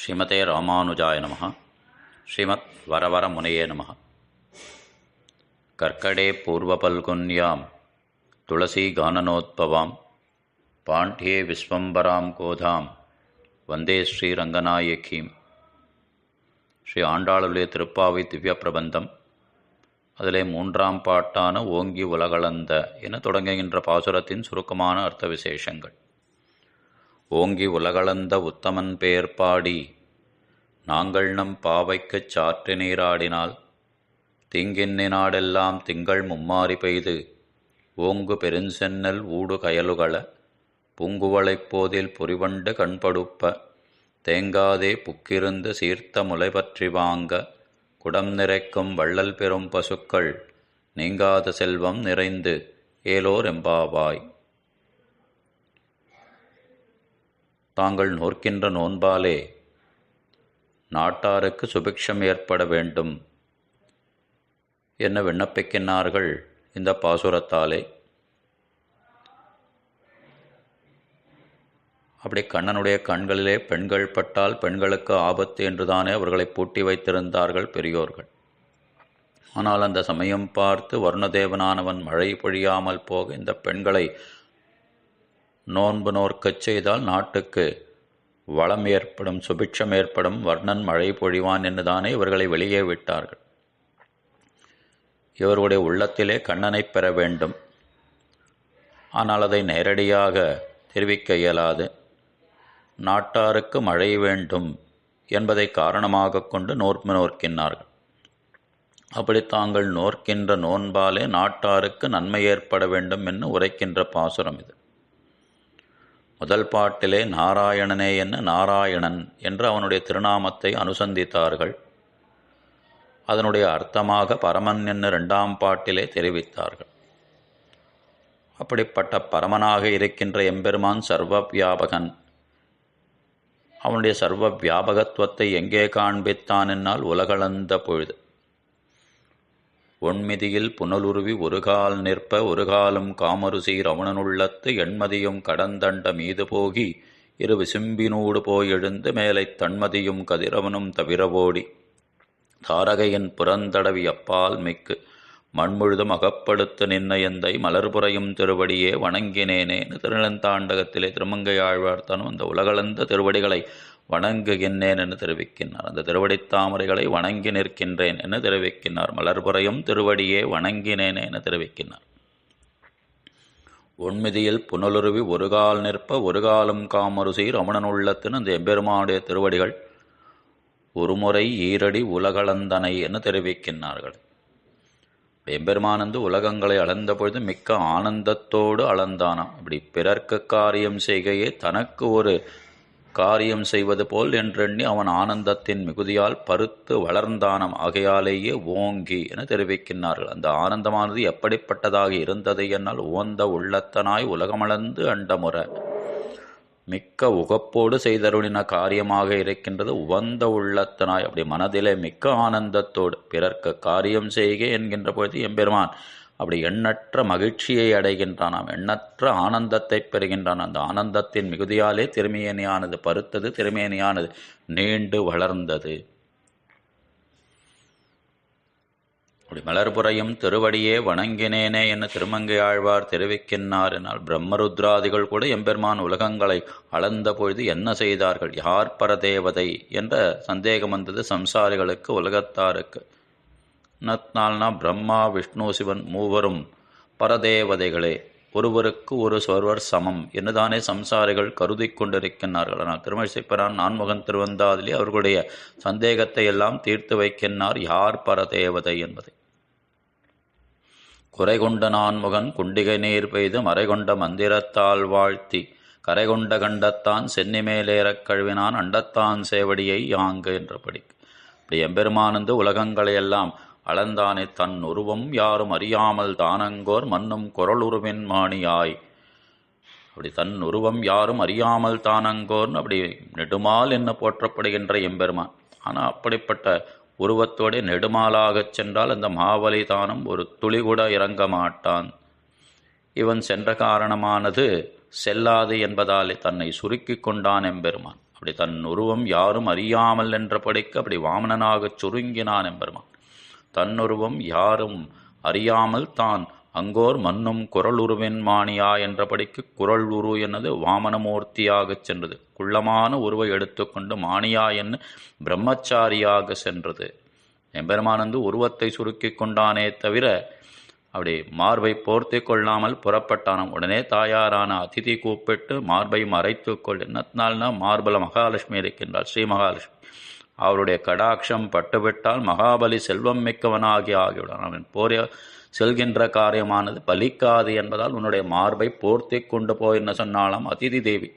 ஸ்ரீமதே ராமானுஜாய நம ஸ்ரீமத் வரவர முனையே நம கர்க்கடே பூர்வபல்குன்யாம் துளசி கானனோத்பவாம் பாண்டியே விஸ்வம்பராம் கோதாம் வந்தே ஸ்ரீரங்கநாயகீம். ஸ்ரீ ஆண்டாளுடைய திருப்பாவை திவ்ய பிரபந்தம் அதிலே மூன்றாம் பாட்டான ஓங்கி உலகளந்த என தொடங்குகின்ற பாசுரத்தின் சுருக்கமான அர்த்த விசேஷங்கள் ஓங்கி உலகளந்த உத்தமன் பெயர் பாடி நாங்கள் நம் பாவைக்குச் சாற்று நீராடினால் திங்கின்னி நாடெல்லாம் திங்கள் மும்மாறி பெய்து ஓங்கு பெருஞ்சென்னல் ஊடு கயலுகள பூங்குவளைப் போதில் பொறிவண்டு கண்படுப்ப தேங்காதே புக்கிருந்து சீர்த்த முலை பற்றி வாங்க குடம் நிறைக்கும் வள்ளல் பெறும் பசுக்கள் நீங்காத செல்வம் நிறைந்து ஏலோர் எம்பாவாய். தாங்கள் நோர்க்கின்ற நோன்பாலே நாட்டாருக்கு சுபிக்ஷம் ஏற்பட வேண்டும். என்ன விண்ணப்பிக்கின்றார்கள் இந்த பாசுரத்தாலே? அப்படி கண்ணனுடைய கண்களிலே பெண்கள் பட்டால் பெண்களுக்கு ஆபத்து என்றுதானே அவர்களை பூட்டி வைத்திருந்தார்கள் பெரியோர்கள். ஆனால் அந்த சமயம் பார்த்து வருணதேவனானவன் மழை பொழியாமல் போக இந்த பெண்களை நோன்பு நோர்க்கச் செய்தால் நாட்டுக்கு வளம் ஏற்படும் சுபிட்சம் ஏற்படும் வர்ணன் மழை பொழிவான் என்றுதானே இவர்களை வெளியே விட்டார்கள். இவருடைய உள்ளத்திலே கண்ணனை பெற வேண்டும். ஆனால் அதை நேரடியாக தெரிவிக்க இயலாது. நாட்டாருக்கு மழை வேண்டும் என்பதை காரணமாக கொண்டு நோர்ப்பு நோர்க்கின்றார்கள் அப்படி தாங்கள் நோர்க்கின்ற நோன்பாலே நாட்டாருக்கு நன்மை ஏற்பட வேண்டும் என்று உரைக்கின்ற பாசுரம் இது. முதல் பாட்டிலே நாராயணனே என்ன? நாராயணன் என்று அவனுடைய திருநாமத்தை அனுசந்தித்தார்கள். அதனுடைய அர்த்தமாக பரமன் என்று இரண்டாம் பாட்டிலே தெரிவித்தார்கள். அப்படிப்பட்ட பரமனாக இருக்கின்ற எம்பெருமான் சர்வ வியாபகன் அவனுடைய சர்வ வியாபகத்துவத்தை எங்கே காண்பித்தான் என்னால் உலகளந்த பொழுது. ஒன்மிதியில் புனலுருவி ஒருகால் நிற்ப ஒருகாலும் காமருசி ரமணனுள்ளத்து எண்மதியும் கடந்தண்ட மீது போகி இரு விசும்பினூடு போயெழுந்து மேலை தன்மதியும் கதிரவனும் தவிரவோடி தாரகையின் புறந்தடவி அப்பால் மிக்கு மண்முழுதும் அகப்படுத்து நின்ன எந்தை மலர்புறையும் திருவடியே வணங்கினேனே. திருநெந்தாண்டகத்திலே திருமங்கை ஆழ்வார்த்தனும் அந்த உலகளந்த திருவடிகளை வணங்குகின்றேன் என்று தெரிவிக்கின்றார். அந்த திருவடி தாமரைகளை வணங்கி நிற்கின்றேன் என்று தெரிவிக்கின்றார். மலர்புறையும் திருவடியே வணங்கினேனே என தெரிவிக்கின்றார். உண்மிதியில் புனலுருவி ஒருகால் நிற்ப ஒரு காலம் காமருசி ரமணனுள்ளத்தின் அந்த எம்பெருமானுடைய திருவடிகள் ஒருமுறை ஈரடி உலகளந்தனை என தெரிவிக்கின்றார்கள். எம்பெருமானந்து உலகங்களை அளந்த பொழுது மிக்க ஆனந்தத்தோடு அளந்தானாம். இப்படி பிறர்க்கு காரியம் செய்கையே தனக்கு ஒரு காரியம் செய்வது போல் என்றெண்ணி அவன் ஆனந்தத்தின் மிகுதியால் பருத்து வளர்ந்தானம் ஆகையாலேயே ஓங்கி என தெரிவிக்கின்றார்கள். அந்த ஆனந்தமானது எப்படிப்பட்டதாக இருந்தது என்னால் ஓந்த உள்ளத்தனாய் உலகமளந்து அண்டமுற மிக்க உகப்போடு செய்தருளின காரியமாக இருக்கின்றது உவந்த உள்ளத்தனாய். அப்படி மனதிலே மிக்க ஆனந்தத்தோடு பிறர்க்க காரியம் செய்க என்கின்ற பொழுது எம்பெருமான் அப்படி எண்ணற்ற மகிழ்ச்சியை அடைகின்றானாம் எண்ணற்ற ஆனந்தத்தை பெறுகின்றான். அந்த ஆனந்தத்தின் மிகுதியாலே திருமேனியானது பருத்தது திருமேனியானது நீண்டு வளர்ந்தது. அப்படி மலர்புறையும் திருவடியே வணங்கினேனே என திருமங்கை ஆழ்வார் தெரிவிக்கின்றார் என்னால் பிரம்மருத்ராதிகள் கூட எம்பெருமான் உலகங்களை அளந்த பொழுது என்ன செய்தார்கள்? யார் பரதேவதை? என்ற சந்தேகம் வந்தது சம்சாரிகளுக்கு உலகத்தாருக்கு. நத்னால்னா பிரம்மா விஷ்ணு சிவன் மூவரும் பரதேவதைகளே ஒருவருக்கு ஒரு சொருவர் சமம் என்னதானே சம்சாரிகள் கருதி கொண்டிருக்கின்றார்கள். ஆனால் திருமழிசைப்பரான் நான்முகன் திருவந்தாதிலே அவர்களுடைய சந்தேகத்தை எல்லாம் தீர்த்து வைக்கின்றார் யார் பரதேவதை என்பதை. குறைகொண்ட நான்முகன் குண்டிகை நீர் பெய்து மறை கொண்ட மந்திரத்தால் வாழ்த்தி கரை கொண்ட கண்டத்தான் சென்னி மேலேறக் கழுவினான் அண்டத்தான் சேவடியை யாங்கு என்றபடி. இப்படி எம்பெருமானந்து உலகங்களையெல்லாம் அளந்தானே தன் உருவம் யாரும் அறியாமல் தானங்கோர் மன்னும் குரலுருவின் மாணியாய். அப்படி தன் உருவம் யாரும் அறியாமல் தானங்கோர்னு அப்படி நெடுமால் என்ன போற்றப்படுகின்ற எம்பெருமான். ஆனால் அப்படிப்பட்ட உருவத்தோடே நெடுமாலாகச் சென்றால் அந்த மாவலி தானம் ஒரு துளி கூட இறங்க மாட்டான். இவன் சென்ற காரணமானது செல்லாது என்பதாலே தன்னை சுருக்கி கொண்டான் எம்பெருமான். அப்படி தன் உருவம் யாரும் அறியாமல் என்றபடிக்கு அப்படி வாமனனாகச் சுருங்கினான் எம்பெருமான். தன்னுருவம் யாரும் அறியாமல் தான் அங்கோர் மன்னும் குரல் உருவின் மானியா என்றபடிக்கு குரல் உரு என்னது வாமனமூர்த்தியாகச் சென்றது. குள்ளமான உருவை எடுத்துக்கொண்டு மானியா என்று பிரம்மச்சாரியாக சென்றது. எம்பெருமானந்து உருவத்தை சுருக்கி கொண்டானே தவிர அப்படி மார்பை போர்த்தி கொள்ளாமல் புறப்பட்டானாம். உடனே தாயாரான அதிதி கூப்பிட்டு மார்பை மறைத்து கொள். என்னத்தினால்னா மார்பல மகாலட்சுமி இருக்கின்றாள் ஸ்ரீ மகாலட்சுமி. அவருடைய கடாட்சம் பட்டுவிட்டால் மகாபலி செல்வம் மிக்கவனாகி ஆகிவிடான் அவன் போரிய செல்கின்ற காரியமானது பலிக்காது என்பதால் உன்னுடைய மார்பை போர்த்தி கொண்டு போய் என்ன சொன்னாலாம் அதிதி தேவி.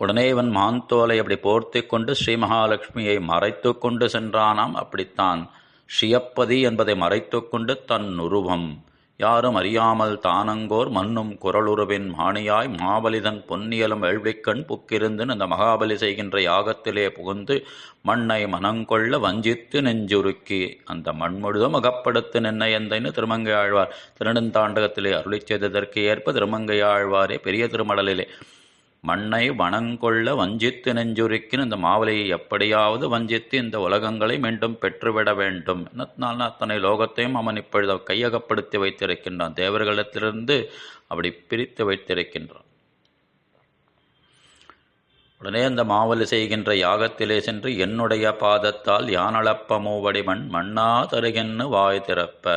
உடனே இவன் மாந்தோலை அப்படி போர்த்தி கொண்டு ஸ்ரீ மகாலட்சுமியை மறைத்து கொண்டு சென்றானாம். அப்படித்தான் ஷியப்பதி என்பதை மறைத்து கொண்டு தன் உருவம் யாரும் அறியாமல் தானங்கோர் மண்ணும் குரலுருவின் மாணியாய் மாபலிதன் பொன்னியலும் எழுவிக்கண் புக்கிருந்து அந்த மகாபலி செய்கின்ற யாகத்திலே புகுந்து மண்ணை மனங்கொள்ள வஞ்சித்து நெஞ்சுருக்கி அந்த மண் முழுதும் அகப்படுத்து நின்ன எந்தைன்னு திருமங்கை ஆழ்வார். திருநெடுந்தாண்டகத்திலே அருளி செய்ததற்கு ஏற்ப திருமங்கை ஆழ்வாரே பெரிய திருமடலிலே மண்ணை வணங்கொள்ள வஞ்சித்து நெஞ்சுருக்கின் இந்த மாவலியை எப்படியாவது வஞ்சித்து இந்த உலகங்களை மீண்டும் பெற்றுவிட வேண்டும். என்னத்தினால அத்தனை லோகத்தையும் அவன் இப்பொழுது கையகப்படுத்தி வைத்திருக்கின்றான். தேவர்களிடத்திலிருந்து அப்படி பிரித்து வைத்திருக்கின்றான். உடனே அந்த மாவலி செய்கின்ற யாகத்திலே சென்று என்னுடைய பாதத்தால் யானளப்ப மூவடிமண் மண்ணா தருகின்னு வாய் திறப்ப.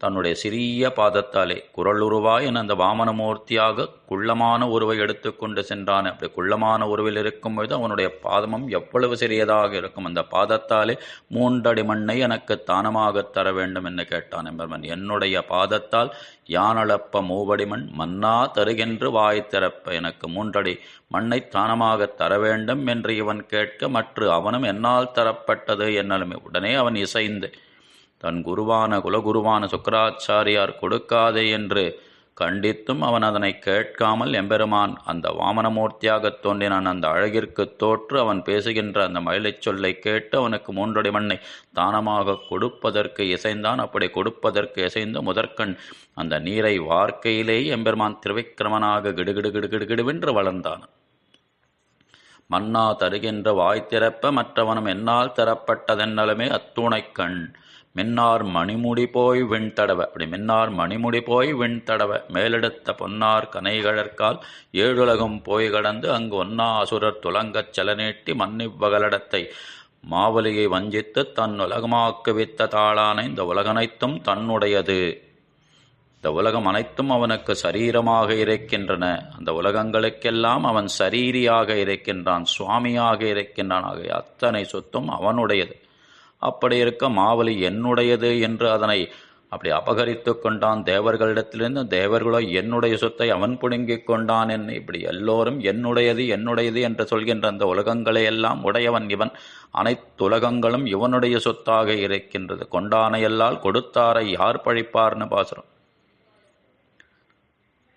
தன்னுடைய சிறிய பாதத்தாலே குரலுருவாய் என அந்த வாமனமூர்த்தியாக குள்ளமான உருவை எடுத்துக்கொண்டு சென்றான். அப்படி குள்ளமான உருவில் இருக்கும் பொழுது அவனுடைய பாதமும் எவ்வளவு சிறியதாக இருக்கும். அந்த பாதத்தாலே மூன்றடி மண்ணை எனக்கு தானமாக தர வேண்டும் என்று கேட்டான் என்பவன். என்னுடைய பாதத்தால் யானளப்ப மூவடிமண் மன்னா தருகென்று வாய் திறப்ப எனக்கு மூன்றடி மண்ணை தானமாக தர வேண்டும் என்று இவன் கேட்க மற்ற அவனும் என்னால் தரப்பட்டது என்னலுமே. உடனே அவன் இசைந்து தன் குருவான குலகுருவான சுக்கராச்சாரியார் கொடுக்காதே என்று கண்டித்தும் அவன் அதனை கேட்காமல் எம்பெருமான் அந்த வாமனமூர்த்தியாகத் தோன்றினான். அந்த அழகிற்கு தோற்று அவன் பேசுகின்ற அந்த மயிலைச் சொல்லை கேட்டு அவனுக்கு மூன்றடி மண்ணை தானமாக கொடுப்பதற்கு இசைந்தான். அப்படி கொடுப்பதற்கு இசைந்து முதற்கண் அந்த நீரை வார்க்கையிலேயே எம்பெருமான் திருவிக்கிரமனாக கிடுகிடு கிடுகிடுகிடுவென்று வளர்ந்தான். மன்னா தருகின்ற வாய் திறப்ப மற்றவனும் என்னால் தரப்பட்டதென்னலுமே அத்துணைக் கண் மின்னார் மணிமுடி போய் விண்தடவ. அப்படி மின்னார் மணிமுடி போய் விண்தடவ. மேலெடுத்த பொன்னார் கனைகழற்கால் ஏழுலகம் போய் கடந்து அங்கு ஒன்னா அசுரர் துலங்கச் செலநீட்டி மன்னிவ்வகலிடத்தை மாவலியை வஞ்சித்து தன் உலகமாக்குவித்த தாளான இந்த உலகனைத்தும் தன்னுடையது. இந்த உலகம் அனைத்தும் அவனுக்கு சரீரமாக இருக்கின்றன. அந்த உலகங்களுக்கெல்லாம் அவன் சரீரியாக இருக்கின்றான் சுவாமியாக இருக்கின்றான். ஆகிய அத்தனை சொத்தும் அவனுடையது. அப்படி இருக்க மாவலி என்னுடையது என்று அதனை அப்படி அபகரித்து கொண்டான் தேவர்களிடத்திலிருந்து. தேவர்களோ என்னுடைய சொத்தை அவன் புடுங்கிக் கொண்டான் என்று இப்படி எல்லோரும் என்னுடையது என்னுடையது என்று சொல்கின்ற அந்த உலகங்களை எல்லாம் உடையவன் இவன். அனைத்துலகங்களும் இவனுடைய சொத்தாக இருக்கின்றது. கொண்டானையல்லால் கொடுத்தாரை யார் பழிப்பார்னு பாசுறோம்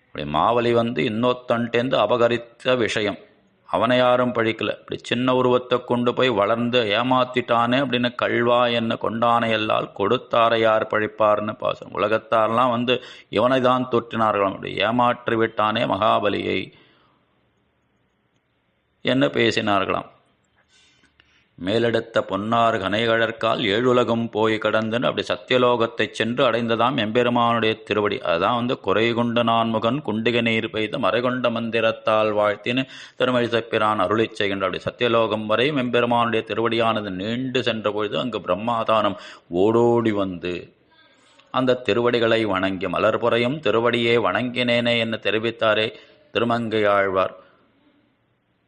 அப்படி மாவலி வந்து இன்னொத்தன்ட்டேந்து அபகரித்த விஷயம். அவனை யாரும் பழிக்கல. இப்படி சின்ன உருவத்தை கொண்டு போய் வளர்ந்து ஏமாத்திட்டானே அப்படின்னு கல்வா என்ன கொண்டானை எல்லால் கொடுத்தாரை யார் பழிப்பார்னு பாசம். உலகத்தாரெல்லாம் வந்து இவனை தான் தொற்றினார்களாம் அப்படி ஏமாற்றி விட்டானே மகாபலியை. என்ன பேசினார்களாம்? மேலெடுத்த பொன்னார் கனைகழற்கால் ஏழுலகம் போய் கடந்துன்னு அப்படி சத்தியலோகத்தை சென்று அடைந்ததாம் எம்பெருமானுடைய திருவடி. அதுதான் வந்து குறைகுண்ட நான்முகன் குண்டிக நீர் பெய்து மறைகொண்ட மந்திரத்தால் வாழ்த்தின்னு திருமழி சப்பிரான் அருளி செய்கின்ற. அப்படி சத்தியலோகம் வரையும் எம்பெருமானுடைய திருவடியானது நீண்டு சென்ற பொழுது அங்கு பிரம்மாதானம் ஓடோடி வந்து அந்த திருவடிகளை வணங்கி மலர்புறையும் திருவடியே வணங்கினேனே என்று தெரிவித்தாரே திருமங்கை ஆழ்வார்.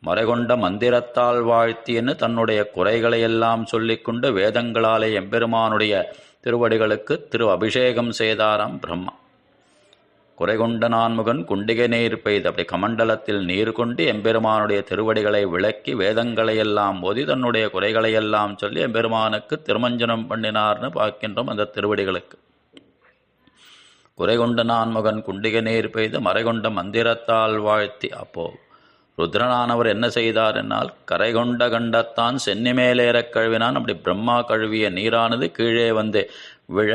மறைகொண்ட மந்திரத்தால் வாழ்த்தின்னு தன்னுடைய குறைகளையெல்லாம் சொல்லிக்கொண்டு வேதங்களாலே எம்பெருமானுடைய திருவடிகளுக்கு திரு அபிஷேகம் செய்தாராம் பிரம்மா. குறைகொண்ட நான்முகன் குண்டிகை நீர் பெய்து அப்படி கமண்டலத்தில் நீர் கொண்டு எம்பெருமானுடைய திருவடிகளை விளக்கி வேதங்களையெல்லாம் ஓதி தன்னுடைய குறைகளையெல்லாம் சொல்லி எம்பெருமானுக்கு திருமஞ்சனம் பண்ணினார்னு பார்க்கின்றோம் அந்த திருவடிகளுக்கு. குறைகொண்ட நான்முகன் குண்டிகை நீர் பெய்து மறைகொண்ட மந்திரத்தால் வாழ்த்தி அப்போது ருத்ரனானவர் என்ன செய்தார் என்னால் கரை கொண்ட கண்டத்தான் சென்னி மேலேறக் கழுவினான். அப்படி பிரம்மா கழுவிய நீரானது கீழே வந்து விழ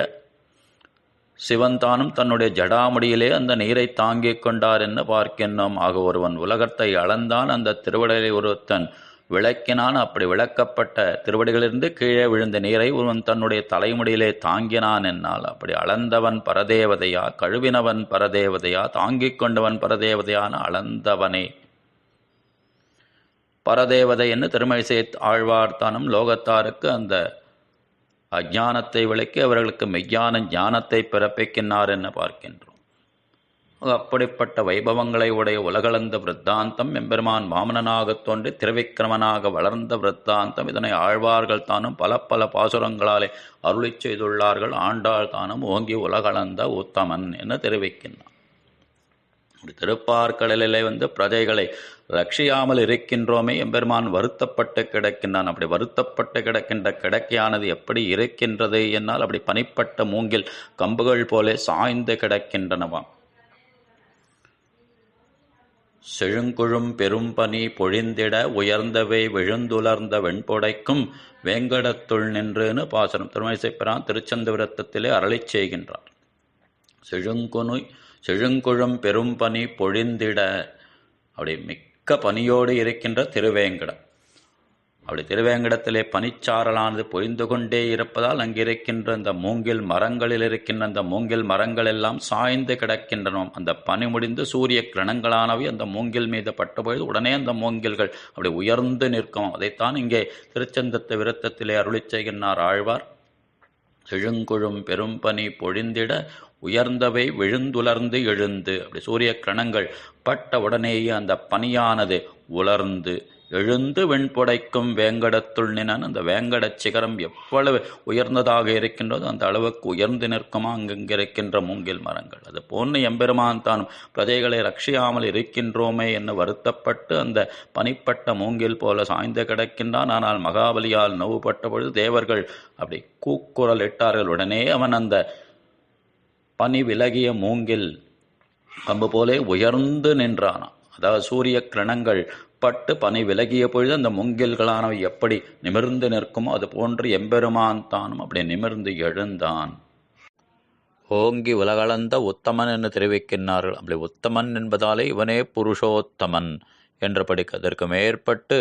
சிவன்தானும் தன்னுடைய ஜடாமுடியிலே அந்த நீரை தாங்கிக் கொண்டார் என்று பார்க்கின்றோம். ஆக ஒருவன் உலகத்தை அளந்தான் அந்த திருவடலை ஒருத்தன் விளக்கினான். அப்படி விளக்கப்பட்ட திருவடிகளிலிருந்து கீழே விழுந்த நீரை ஒருவன் தன்னுடைய தலைமுடியிலே தாங்கினான் என்னால் அப்படி அளந்தவன் பரதேவதையா கழுவினவன் பரதேவதையா தாங்கிக் கொண்டவன் பரதேவதையான அளந்தவனே. பரதேவதை என்று திருமழிசை ஆழ்வார்த்தானும் லோகத்தாருக்கு அந்த அஜானத்தை விளக்கி அவர்களுக்கு மெய்யான ஞானத்தை பிறப்பிக்கின்றார் என பார்க்கின்றோம். அப்படிப்பட்ட வைபவங்களை உடைய உலகளந்த விருத்தாந்தம் எம்பெருமான் வாமனனாகத் தோன்றி திருவிக்கிரமனாக வளர்ந்த விருத்தாந்தம் இதனை ஆழ்வார்கள் தானும் பல பல பாசுரங்களாலே அருளி செய்துள்ளார்கள். ஆண்டாள் தானும் ஓங்கி உலகளந்த உத்தமன் என தெரிவிக்கின்றான். திருப்பார்கடலிலே வந்து பிரஜைகளை ரட்சியாமல் இருக்கின்றோமே. எம்பெருமான் வருத்தப்பட்டு கிடக்கின்றான். அப்படி வருத்தப்பட்டு கிடக்கின்ற கிடக்கையானது எப்படி இருக்கின்றது என்னால் அப்படி பனிப்பட்ட மூங்கில் கம்புகள் போலே சாய்ந்து கிடக்கின்றனவாம் செழுங்குழும் பெரும்பனி பொழிந்திட உயர்ந்தவை விழுந்துலர்ந்த வெண்பொடைக்கும் வேங்கடத்துள் நின்றுன்னு பாசனம். திருமணிசைப்பிரான் திருச்செந்தபுரத்திலே அருளை செய்கின்றார். செழுங்குனு செழுங்குழும் பெரும்பனி பொழிந்திட அப்படி மிக்க பனியோடு இருக்கின்ற திருவேங்கடம் அப்படி திருவேங்கடத்திலே பனிச்சாரலானது பொழிந்து கொண்டே இருப்பதால் அங்கிருக்கின்ற அந்த மூங்கில் மரங்களில் இருக்கின்ற அந்த மூங்கில் மரங்கள் எல்லாம் சாய்ந்து கிடக்கின்றன. அந்த பனி முடிந்து சூரிய கிரணங்களானவை அந்த மூங்கில் மீது பட்டபொழுது உடனே அந்த மூங்கில்கள் அப்படி உயர்ந்து நிற்கும். அதைத்தான் இங்கே திருச்சந்தத்து விருத்தத்திலே அருளி செய்கின்றார் ஆழ்வார். செழுங்குழும் பெரும்பனி பொழிந்திட உயர்ந்தவை விழுந்துலர்ந்து எழுந்து அப்படி சூரிய கிரணங்கள் பட்ட உடனேயே அந்த பனியானது உலர்ந்து எழுந்து வெண்புடைக்கும் வேங்கடத்துள் நினன் அந்த வேங்கடச் சிகரம் எவ்வளவு உயர்ந்ததாக இருக்கின்றதோ அந்த அளவுக்கு உயர்ந்து நிற்குமா அங்கங்கே இருக்கின்ற மூங்கில் மரங்கள். அது போன்று எம்பெருமான் தானும் பிரஜைகளை ரட்சியாமல் இருக்கின்றோமே என்று வருத்தப்பட்டு அந்த பனிப்பட்ட மூங்கில் போல சாய்ந்து கிடக்கின்றான். ஆனால் மகாபலியால் நோவுபட்ட பொழுது தேவர்கள் அப்படி கூக்குரல் இட்டார்கள் உடனே அவன் அந்த பனி விலகிய மூங்கில் கம்பு போலே உயர்ந்து நின்றானான் அதாவது சூரிய கிரணங்கள் பட்டு பனி விலகிய பொழுது அந்த மூங்கில்களானவை எப்படி நிமிர்ந்து நிற்குமோ அது போன்று எம்பெருமான் தானும் அப்படி நிமிர்ந்து எழுந்தான். ஓங்கி உலகளந்த உத்தமன் என்று தெரிவிக்கின்றார்கள். அப்படி உத்தமன் என்பதாலே இவனே புருஷோத்தமன் என்றபடி அதற்கு மேற்பட்டு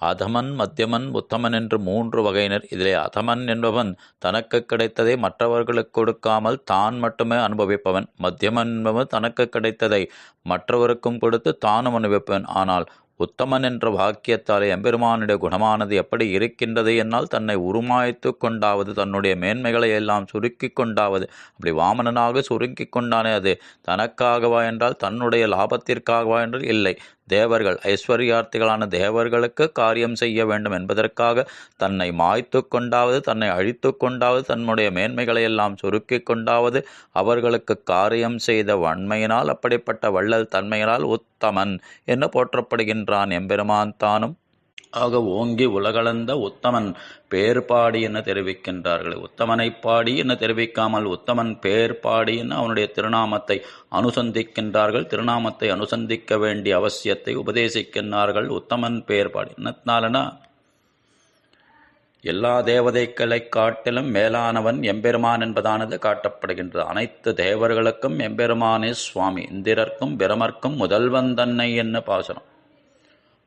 அதமன் மத்தியமன் உத்தமன் என்று மூன்று வகையினர். இதிலே அதமன் என்பவன் தனக்கு கிடைத்ததை மற்றவர்களுக்கு கொடுக்காமல் தான் மட்டுமே அனுபவிப்பவன். மத்தியமன் என்பவன் தனக்கு கிடைத்ததை மற்றவருக்கும் கொடுத்து தானும் அனுபவிப்பவன். ஆனால் உத்தமன் என்ற வாக்கியத்தாலே எம்பெருமானுடைய குணமானது எப்படி இருக்கின்றது என்னால் தன்னை உருமாய்த்து கொண்டாவது தன்னுடைய மேன்மைகளை எல்லாம் சுருக்கி கொண்டாவது அப்படி வாமனனாக சுருக்கி கொண்டானே அது. தனக்காகவா என்றால் தன்னுடைய லாபத்திற்காகவா என்றால் இல்லை. தேவர்கள் ஐஸ்வர்யார்த்திகளான தேவர்களுக்கு காரியம் செய்ய வேண்டும் என்பதற்காக தன்னை மாய்த்து கொண்டாவது தன்னை அழித்து கொண்டாவது தன்னுடைய மேன்மைகளை எல்லாம் சுருக்கி கொண்டாவது அவர்களுக்கு காரியம் செய்த வன்மையினால் அப்படிப்பட்ட வள்ளல் தன்மையினால் உத்தமன் என்று போற்றப்படுகின்றான் எம்பெருமான் தானும். ஆக ஓங்கி உலகளந்த உத்தமன் பேர் பாடி என தெரிவிக்கின்றார்கள்? உத்தமனை பாடி என்ன தெரிவிக்காமல் உத்தமன் பேர் பாடி என அவனுடைய திருநாமத்தை அனுசந்திக்கின்றார்கள்? திருநாமத்தை அனுசந்திக்க வேண்டிய அவசியத்தை உபதேசிக்கின்றார்கள். உத்தமன் பேர் பாடி. என்னத்தினாலனா? எல்லா தேவதைகளை காட்டிலும் மேலானவன் எம்பெருமான் என்பதானது காட்டப்படுகின்றது. அனைத்து தேவர்களுக்கும் எம்பெருமானே சுவாமி. இந்திரர்க்கும் பிரமர்க்கும் முதல்வன் தன்னை என்ன பாசனம்?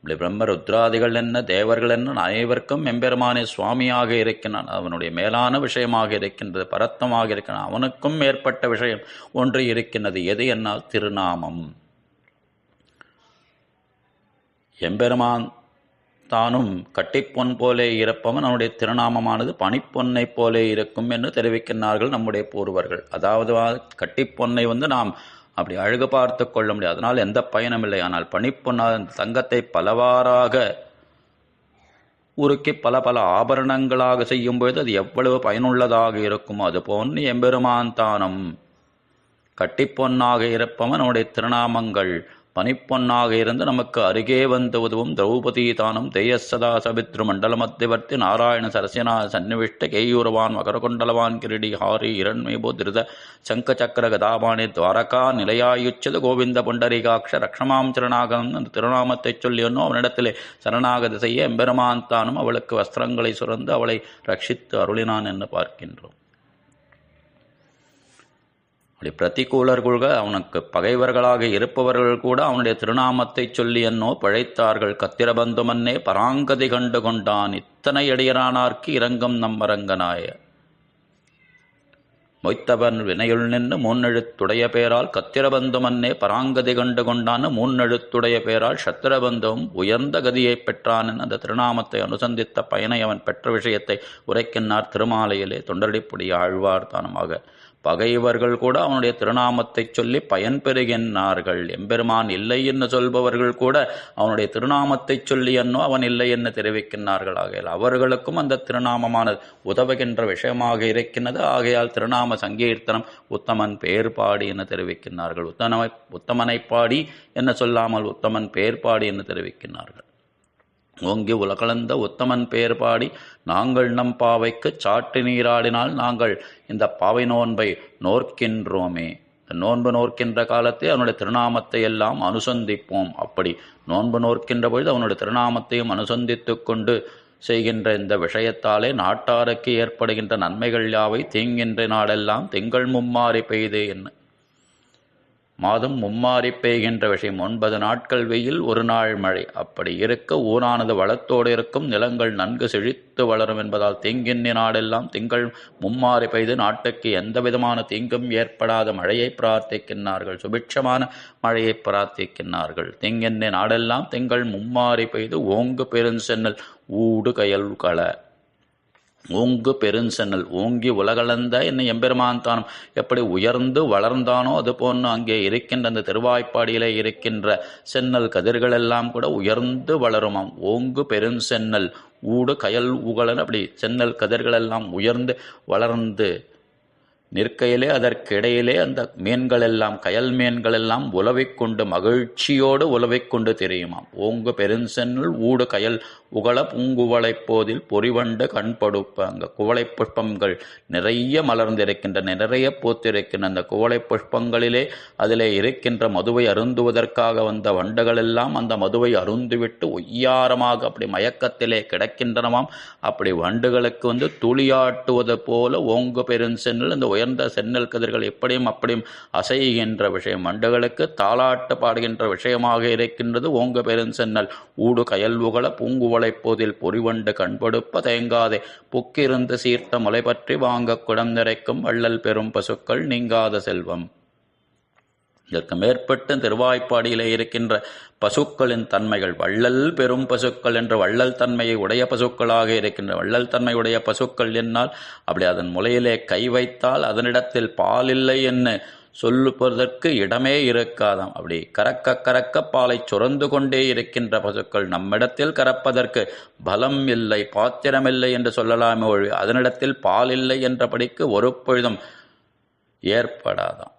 பிரம்மருத்ராதிகள் பிரம்ம ருத்ராதிகள் என்ன தேவர்கள் என்ன அனைவருக்கும் எம்பெருமானே சுவாமியாக இருக்கின்றான் அவனுடைய மேலான விஷயமாக இருக்கின்றது பரத்தமாக இருக்கின்றான் அவனுக்கும் மேற்பட்ட விஷயம் ஒன்று இருக்கின்றது. எது என்னால்? திருநாமம். எம்பெருமான் தானும் கட்டிப்பொன் போலே இருப்பவன் அவனுடைய திருநாமமானது பனிப்பொன்னை போலே இருக்கும் என்று தெரிவிக்கின்றார்கள் நம்முடைய பூர்வர்கள். அதாவது கட்டிப்பொன்னை வந்து நாம் அப்படி அழகு பார்த்து கொள்ள முடியாது. அதனால் எந்த பயனும் இல்லை. ஆனால் பனிப்பொன்னால் தங்கத்தை பலவாறாக உருக்கி பல பல ஆபரணங்களாக செய்யும் பொழுது அது எவ்வளவு பயனுள்ளதாக இருக்கும். அது போன்று எம்பெருமான் தானம். கட்டிப்பொன்னாக இருப்பவன் அவனுடைய திருநாமங்கள். பனிப்பொன்னாக இருந்து நமக்கு அருகே வந்து உதவும் திரௌபதி தானம் தேயசதா சபித்ரு மண்டல மத்தியவர்த்தி நாராயண சரசினா சன்னிவிஷ்ட கேயூரவான் மகரகுண்டலவான் கிரீடி ஹாரி இரண்மைபோ திருத சங்க சக்கர கதாபாணி துவாரகா நிலையாயுச்சது கோவிந்த புண்டரிகாட்ச ரக்ஷமாம் சரணாகம் அந்த திருநாமத்தை சொல்லியொன்னோ அவனிடத்திலே சரணாகதி செய்ய எம்பெருமான் தானும் அவளுக்கு வஸ்திரங்களை சுரந்து அவளை ரட்சித்து அருளினான் என்று பார்க்கின்றோம். அப்படி பிரதிகூலர்கள் அவனுக்கு பகைவர்களாக இருப்பவர்கள் கூட அவனுடைய திருநாமத்தைச் சொல்லி என்னோ பிழைத்தார்கள். கத்திரபந்துமன்னே பராங்கதி கண்டு கொண்டான். இத்தனை அடியரானார்க்கு இரங்கம் நம்மரங்கனாய மொய்த்தவன் வினையுள் நின்று மூன்னெழுத்துடைய பேரால் கத்திரபந்தமன்னே பராங்கதி கண்டு கொண்டான. மூன்னெழுத்துடைய பேரால் சத்திரபந்தம் உயர்ந்த கதியைப் பெற்றான் அந்த திருநாமத்தை அனுசந்தித்த பயனை அவன் பெற்ற விஷயத்தை உரைக்கின்றார். திருமாலையிலே தொண்டடிப்புடி ஆழ்வார் தானமாக. பகைவர்கள் கூட அவனுடைய திருநாமத்தைச் சொல்லி பயன் பெறுகின்றார்கள். எம்பெருமான் இல்லை என்று சொல்பவர்கள் கூட அவனுடைய திருநாமத்தைச் சொல்லி என்னோ அவன் இல்லை என்று தெரிவிக்கின்றார்கள். ஆகையால் அவர்களுக்கும் அந்த திருநாமமானது உதவுகின்ற விஷயமாக இருக்கின்றது. ஆகையால் திருநாம சங்கீர்த்தனம் உத்தமன் பெயர் பாடி என தெரிவிக்கின்றார்கள். உத்தமனை உத்தமனை பாடி என்ன சொல்லாமல் உத்தமன் பெயர் பாடி என தெரிவிக்கின்றார்கள். ஓங்கி உலகளந்த உத்தமன் பெயர் பாடி நாங்கள் நம் பாவைக்கு சாட்டு நீராடினால் நாங்கள் இந்த பாவை நோன்பை நோர்க்கின்றோமே நோன்பு நோர்க்கின்ற காலத்தை அவனுடைய திருநாமத்தை எல்லாம் அனுசந்திப்போம். அப்படி நோன்பு நோர்க்கின்ற பொழுது அவனுடைய திருநாமத்தையும் அனுசந்தித்து கொண்டு செய்கின்ற இந்த விஷயத்தாலே நாட்டாருக்கு ஏற்படுகின்ற நன்மைகள் யாவை? தீங்கின்ற நாடெல்லாம் திங்கள் மும்மாறி பெய்து என்ன? மாதம் மும்மாறி பெய்கின்ற விஷயம் ஒன்பது நாட்கள் வெயில் ஒரு நாள் மழை. அப்படி இருக்க ஊரானது வளத்தோடு இருக்கும் நிலங்கள் நன்கு செழித்து வளரும் என்பதால் தீங்கின்னி நாடெல்லாம் திங்கள் மும்மாறி பெய்து நாட்டுக்கு எந்த விதமான தீங்கும் ஏற்படாத மழையை பிரார்த்திக்கின்றார்கள். சுபிட்சமான மழையை பிரார்த்திக்கின்றார்கள். தீங்கின்னி நாடெல்லாம் திங்கள் மும்மாறி பெய்து ஓங்கு பெருஞ்சென்னல் ஊடு கயல் கள. ஓங்கு பெருஞ்சென்னல் ஓங்கி உலகளந்த என்ன எம்பெருமான் தானும். எப்படி உயர்ந்து வளர்ந்தானோ அது போன்று அங்கே இருக்கின்ற அந்த திருவாய்ப்பாடியிலே இருக்கின்ற சென்னல் கதிர்கள் எல்லாம் கூட உயர்ந்து வளருமாம். ஓங்கு பெருஞ்சென்னல் ஊடு கயல் உகலன் அப்படி சென்னல் கதிர்கள் எல்லாம் உயர்ந்து வளர்ந்து நிற்கையிலே அதற்கிடையிலே அந்த மீன்கள் எல்லாம் கயல் மீன்கள் எல்லாம் உலவிக்கொண்டு மகிழ்ச்சியோடு உலவிக்கொண்டு தெரியுமாம். ஓங்கு பெருஞ்சென்னல் ஊடு கயல் உகள பூங்குவளைப் போதில் பொறிவண்டு கண்படுப்ப அங்கே குவளை புஷ்பங்கள் நிறைய மலர்ந்திருக்கின்ற நிறைய பூத்திருக்கின்ற அந்த குவளை புஷ்பங்களிலே அதிலே இருக்கின்ற மதுவை அருந்துவதற்காக வந்த வண்டுகள் எல்லாம் அந்த மதுவை அருந்துவிட்டு ஒய்யாரமாக அப்படி மயக்கத்திலே கிடக்கின்றனவாம். அப்படி வண்டுகளுக்கு வந்து துளியாட்டுவது போல ஓங்கு பெருஞ்சென்னல் அந்த உயர்ந்த சென்னல் கதிர்கள் எப்படியும் அப்படியும் அசைகின்ற விஷயம். வண்டுகளுக்கு தாளாட்டு பாடுகின்ற விஷயமாக இருக்கின்றது ஓங்கு பெருஞ்சென்னல் ஊடு கயல் உகள பூங்குவளை போதில் பொறிவண்டு கண்படுப்ப தேங்காதே. புக்கிருந்து சீர்த்த முளை பற்றி வாங்க குடம் நிறைக்கும் வள்ளல் பெரும் பசுக்கள் நீங்காத செல்வம். இதற்கு மேற்பட்டு திருவாய்ப்பாடியிலே இருக்கின்ற பசுக்களின் தன்மைகள் வள்ளல் பெரும் பசுக்கள் என்ற வள்ளல் தன்மையை உடைய பசுக்களாக இருக்கின்ற வள்ளல் தன்மையுடைய பசுக்கள் என்னால் அப்படி அதன் முலையிலே கை வைத்தால் அதனிடத்தில் பால் இல்லை என்று சொல்லுவதற்கு இடமே இருக்காதாம். அப்படி கறக்க கறக்க பாலை சுரந்து கொண்டே இருக்கின்ற பசுக்கள் நம்மிடத்தில் கறப்பதற்கு பலம் இல்லை பாத்திரமில்லை என்று சொல்லலாமே ஒழி அதனிடத்தில் பால் இல்லை என்றபடிக்கு ஒரு பொழுதும் ஏற்படாதாம்.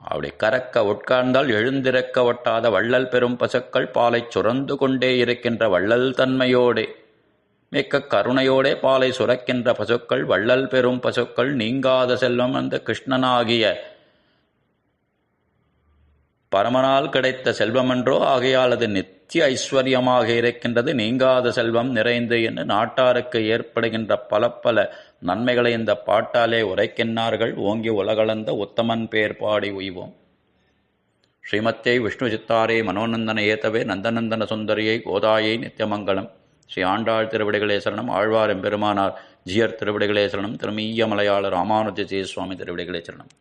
அப்படி கறக்க உட்கார்ந்தால் எழுந்திருக்க ஒட்டாத வள்ளல் பெரும் பசுக்கள் பாலை சுரந்து கொண்டே இருக்கின்ற வள்ளல் தன்மையோடே மிக்க கருணையோடே பாலை சுரக்கின்ற பசுக்கள் வள்ளல் பெறும் பசுக்கள் நீங்காத செல்வம் அந்த கிருஷ்ணனாகிய பரமனால் கிடைத்த செல்வமென்றோ ஆகையால் அது நித்திய ஐஸ்வர்யமாக இருக்கின்றது. நீங்காத செல்வம் நிறைந்து என்று நாட்டாருக்கு ஏற்படுகின்ற பல பல நன்மைகளை இந்த பாட்டாலே உரைக்கின்றார்கள். ஓங்கி உலகளந்த உத்தமன் பேர் பாடி உய்வோம். ஸ்ரீமத்தே விஷ்ணு சித்தாரே மனோநந்தன ஏத்தவே நந்தநந்தன சுந்தரியை கோதாயை நித்தியமங்கலம் ஸ்ரீ ஆண்டாள் திருவிடைகளே சரணம். ஆழ்வார் எம்பெருமானார் ஜியர் திருவிடைகளே சரணம். திருமீய மலையாளர் ராமானுஜ சுவாமி திருவிடைகளே சரணம்.